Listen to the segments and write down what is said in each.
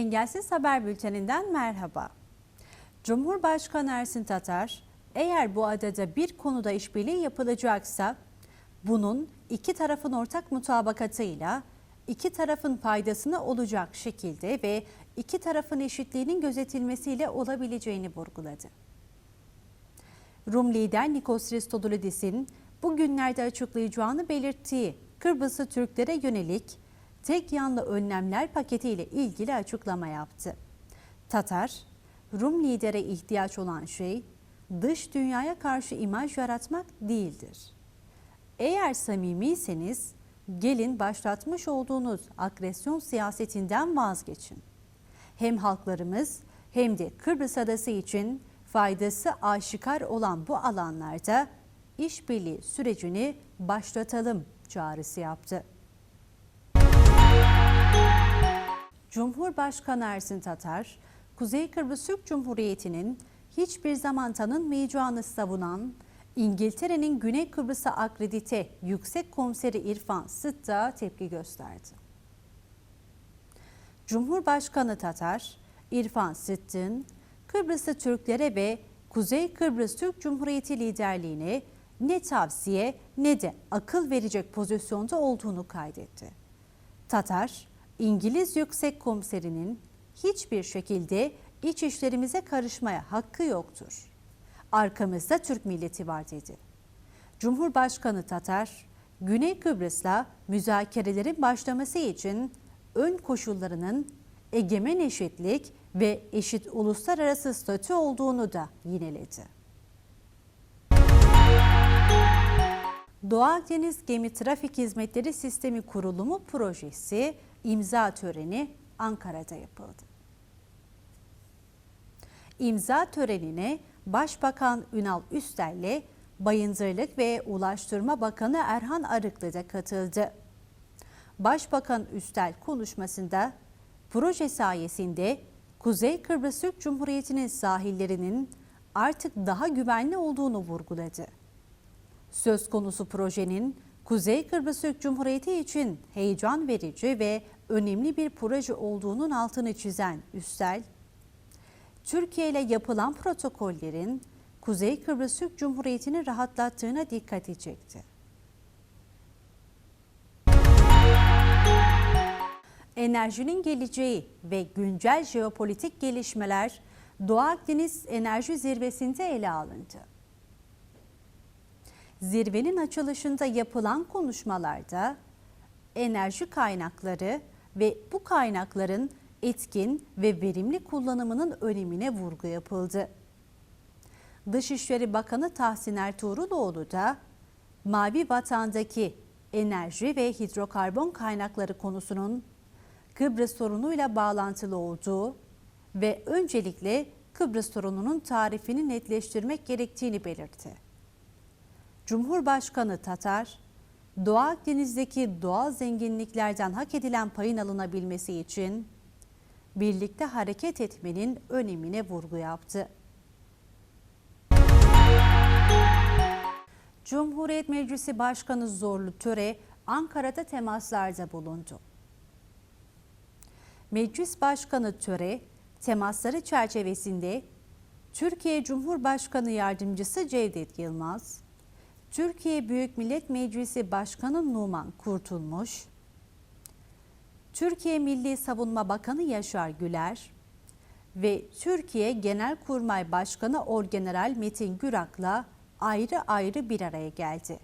Engelsiz Haber Bülteninden merhaba. Cumhurbaşkanı Ersin Tatar, eğer bu adada bir konuda işbirliği yapılacaksa bunun iki tarafın ortak mutabakatıyla iki tarafın faydasına olacak şekilde ve iki tarafın eşitliğinin gözetilmesiyle olabileceğini vurguladı. Rum lider Nikos Christodoulidis'in bugünlerde açıklayacağını belirttiği Kıbrıslı Türklere yönelik tek yanlı önlemler paketiyle ilgili açıklama yaptı. Tatar, Rum lidere ihtiyaç olan şey dış dünyaya karşı imaj yaratmak değildir. Eğer samimiyseniz gelin başlatmış olduğunuz agresyon siyasetinden vazgeçin. Hem halklarımız hem de Kıbrıs Adası için faydası aşikar olan bu alanlarda işbirliği sürecini başlatalım çağrısı yaptı. Cumhurbaşkanı Ersin Tatar, Kuzey Kıbrıs Türk Cumhuriyeti'nin hiçbir zaman tanınmayacağını savunan İngiltere'nin Güney Kıbrıs'a akredite Yüksek Komiseri İrfan Sıt'ta tepki gösterdi. Cumhurbaşkanı Tatar, İrfan Sıt'ın Kıbrıslı Türklere ve Kuzey Kıbrıs Türk Cumhuriyeti liderliğine ne tavsiye ne de akıl verecek pozisyonda olduğunu kaydetti. Tatar, İngiliz Yüksek Komiserinin hiçbir şekilde iç işlerimize karışmaya hakkı yoktur. Arkamızda Türk milleti var dedi. Cumhurbaşkanı Tatar, Güney Kıbrıs'la müzakerelerin başlaması için ön koşullarının egemen eşitlik ve eşit uluslararası statü olduğunu da yineledi. Doğu Akdeniz Gemi Trafik Hizmetleri Sistemi Kurulumu projesi imza töreni Ankara'da yapıldı. İmza törenine Başbakan Ünal Üstel'le Bayındırlık ve Ulaştırma Bakanı Erhan Arıklı da katıldı. Başbakan Üstel konuşmasında proje sayesinde Kuzey Kıbrıs Türk Cumhuriyeti'nin sahillerinin artık daha güvenli olduğunu vurguladı. Söz konusu projenin Kuzey Kıbrıs Cumhuriyeti için heyecan verici ve önemli bir proje olduğunun altını çizen Üstel, Türkiye ile yapılan protokollerin Kuzey Kıbrıs Cumhuriyeti'ni rahatlattığına dikkat çekti. Enerjinin geleceği ve güncel jeopolitik gelişmeler Doğu Akdeniz Enerji Zirvesi'nde ele alındı. Zirvenin açılışında yapılan konuşmalarda enerji kaynakları ve bu kaynakların etkin ve verimli kullanımının önemine vurgu yapıldı. Dışişleri Bakanı Tahsin Ertuğruloğlu da Mavi Vatan'daki enerji ve hidrokarbon kaynakları konusunun Kıbrıs sorunuyla bağlantılı olduğu ve öncelikle Kıbrıs sorununun tarifini netleştirmek gerektiğini belirtti. Cumhurbaşkanı Tatar, Doğu Akdeniz'deki doğal zenginliklerden hak edilen payın alınabilmesi için birlikte hareket etmenin önemine vurgu yaptı. Cumhuriyet Meclisi Başkanı Zorlu Töre Ankara'da temaslarda bulundu. Meclis Başkanı Töre temasları çerçevesinde Türkiye Cumhurbaşkanı Yardımcısı Cevdet Yılmaz, Türkiye Büyük Millet Meclisi Başkanı Numan Kurtulmuş, Türkiye Milli Savunma Bakanı Yaşar Güler ve Türkiye Genelkurmay Başkanı Orgeneral Metin Gürak'la ayrı ayrı bir araya geldi.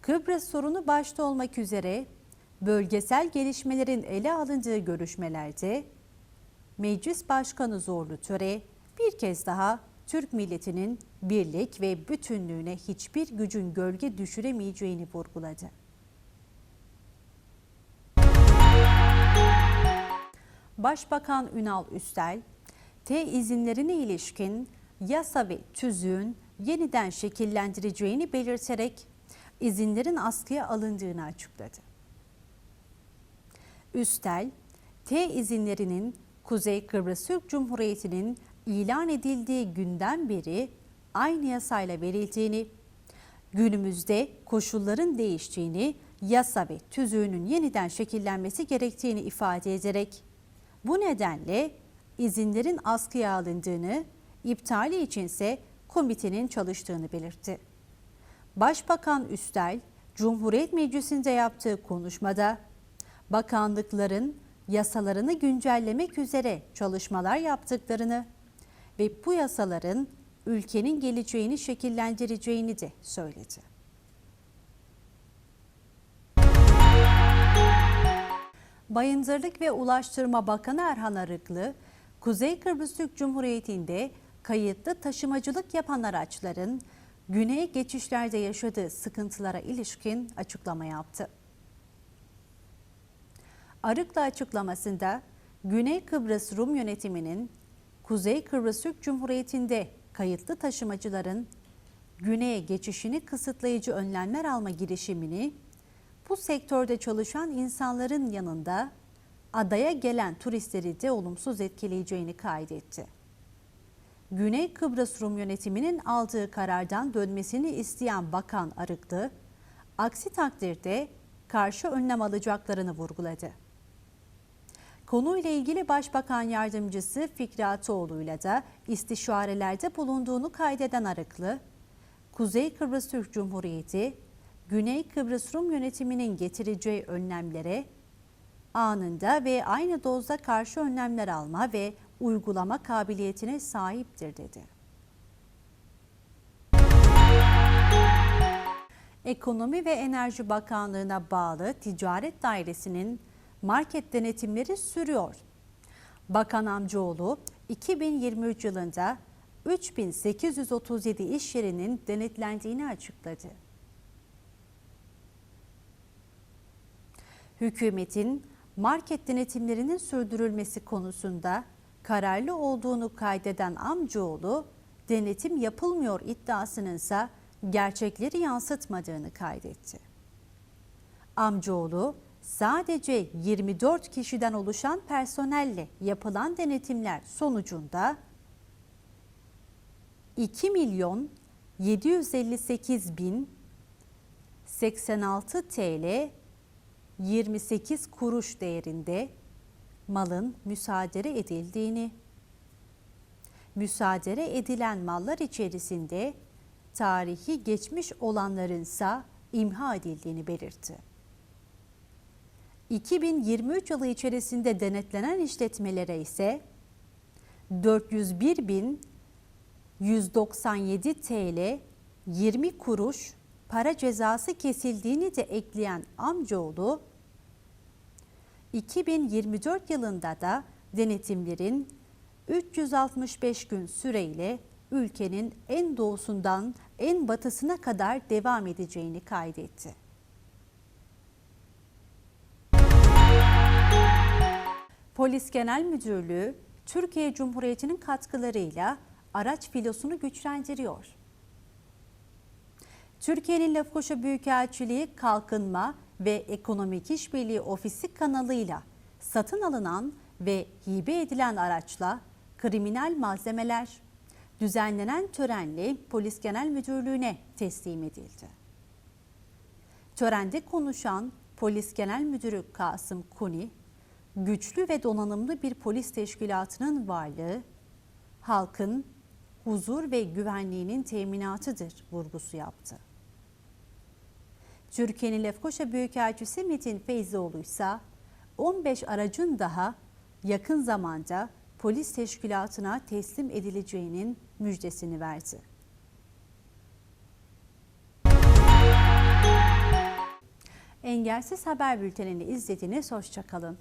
Kıbrıs sorunu başta olmak üzere bölgesel gelişmelerin ele alındığı görüşmelerde Meclis Başkanı Zorlu Töre bir kez daha Türk milletinin birlik ve bütünlüğüne hiçbir gücün gölge düşüremeyeceğini vurguladı. Başbakan Ünal Üstel, T izinlerine ilişkin yasa ve tüzüğün yeniden şekillendireceğini belirterek izinlerin askıya alındığını açıkladı. Üstel, T izinlerinin Kuzey Kıbrıs Türk Cumhuriyeti'nin ilan edildiği günden beri aynı yasayla verildiğini, günümüzde koşulların değiştiğini, yasa ve tüzüğünün yeniden şekillenmesi gerektiğini ifade ederek Bu nedenle izinlerin askıya alındığını, iptali içinse komitenin çalıştığını belirtti. Başbakan Üstel, Cumhuriyet Meclisi'nde yaptığı konuşmada bakanlıkların yasalarını güncellemek üzere çalışmalar yaptıklarını ve bu yasaların ülkenin geleceğini şekillendireceğini de söyledi. Bayındırlık ve Ulaştırma Bakanı Erhan Arıklı, Kuzey Kıbrıs Türk Cumhuriyeti'nde kayıtlı taşımacılık yapan araçların güneye geçişlerde yaşadığı sıkıntılara ilişkin açıklama yaptı. Arıklı açıklamasında Güney Kıbrıs Rum yönetiminin Kuzey Kıbrıs Türk Cumhuriyeti'nde kayıtlı taşımacıların güneye geçişini kısıtlayıcı önlemler alma girişimini bu sektörde çalışan insanların yanında adaya gelen turistleri de olumsuz etkileyeceğini kaydetti. Güney Kıbrıs Rum yönetiminin aldığı karardan dönmesini isteyen Bakan Arıklı, aksi takdirde karşı önlem alacaklarını vurguladı. Konuyla ilgili Başbakan Yardımcısı Fikri Ataoğlu'yla da istişarelerde bulunduğunu kaydeden Arıklı, Kuzey Kıbrıs Türk Cumhuriyeti, Güney Kıbrıs Rum yönetiminin getireceği önlemlere anında ve aynı dozda karşı önlemler alma ve uygulama kabiliyetine sahiptir dedi. Ekonomi ve Enerji Bakanlığı'na bağlı Ticaret Dairesi'nin market denetimleri sürüyor. Bakan Amcaoğlu 2023 yılında 3837 iş yerinin denetlendiğini açıkladı. Hükümetin market denetimlerinin sürdürülmesi konusunda kararlı olduğunu kaydeden Amcaoğlu, denetim yapılmıyor iddiasının ise gerçekleri yansıtmadığını kaydetti. Amcaoğlu, sadece 24 kişiden oluşan personelle yapılan denetimler sonucunda 2 milyon 758 bin 86 TL 28 kuruş değerinde malın müsaade edildiğini, müsaade edilen mallar içerisinde tarihi geçmiş olanlarınsa imha edildiğini belirtti. 2023 yılı içerisinde denetlenen işletmelere ise 401.197 TL 20 kuruş para cezası kesildiğini de ekleyen amcaoğlu 2024 yılında da denetimlerin 365 gün süreyle ülkenin en doğusundan en batısına kadar devam edeceğini kaydetti. Polis Genel Müdürlüğü Türkiye Cumhuriyeti'nin katkılarıyla araç filosunu güçlendiriyor. Türkiye'nin Lefkoşa Büyükelçiliği Kalkınma ve Ekonomik İşbirliği Ofisi kanalıyla satın alınan ve hibe edilen araçla kriminal malzemeler düzenlenen törenle Polis Genel Müdürlüğü'ne teslim edildi. Törende konuşan Polis Genel Müdürü Kasım Kuni, güçlü ve donanımlı bir polis teşkilatının varlığı, halkın huzur ve güvenliğinin teminatıdır vurgusu yaptı. Türkiye'nin Lefkoşa Büyükelçisi Metin Feyzioğlu ise 15 aracın daha yakın zamanda polis teşkilatına teslim edileceğinin müjdesini verdi. Engelsiz Haber Bülteni'ni izlediniz. Hoşçakalın.